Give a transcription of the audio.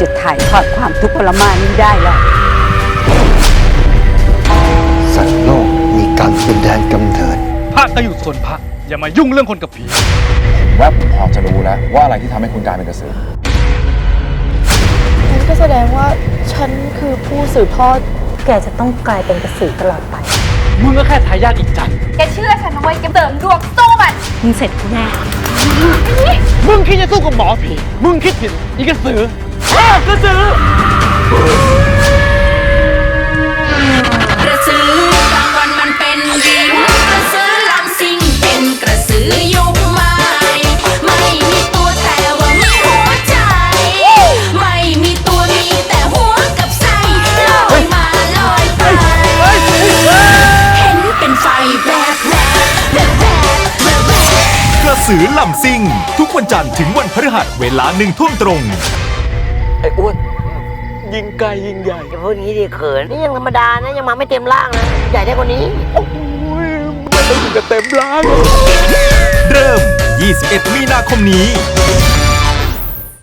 จะถ่ายทอดความทุกข์ทรมานนี้ได้หรอกสัตว์โลกมีกรรมเป็นแดนกำเนิดพระก็อยู่ส่วนพระอย่ามายุ่งเรื่องคนกับผีว่าผมพอจะรู้แล้วว่าอะไรที่ทำให้คุณกลายเป็นกระสืองั้นก็แสดงว่าฉันคือผู้สืบทอด แกจะต้องกลายเป็นกระสือตลอดไป มึงก็แค่ทายาทอีกจันทร์แกเชื่อฉันนะเว้ยแกเสริมดวงสู้มัน มึงเสร็จกูแน่ มึงคิดจะสู้กับหมอผี มึงคิดผิดอีกระสืออ้าว กระสือ กระสือกลางวันมันเป็นหญิงกระสือลำซิงเป็นกระสือยุคใหม่ ไม่มีตัวแต่ว่ามีหัวใจ ไม่มีตัวมีแต่หัวกับไส้ลอยมาลอยไป เห็นเป็นไฟแวบแวบแวบแวบแบบ กระสือลำซิ่ง ทุกวันจันทร์ถึงวันพฤหัสเวลาหนึ่งทุ่มตรง ไอ้อ้วน ยิงไกลยิงใหญ่อย่าพูดงี้ดิเขิน นี่ยังธรรมดานะยังมาไม่เต็มร่างนะ ใหญ่ได้กว่านี้ไม่ต้องถึงกับเต็มร้านเริ่ม 21 มีนาคมนี้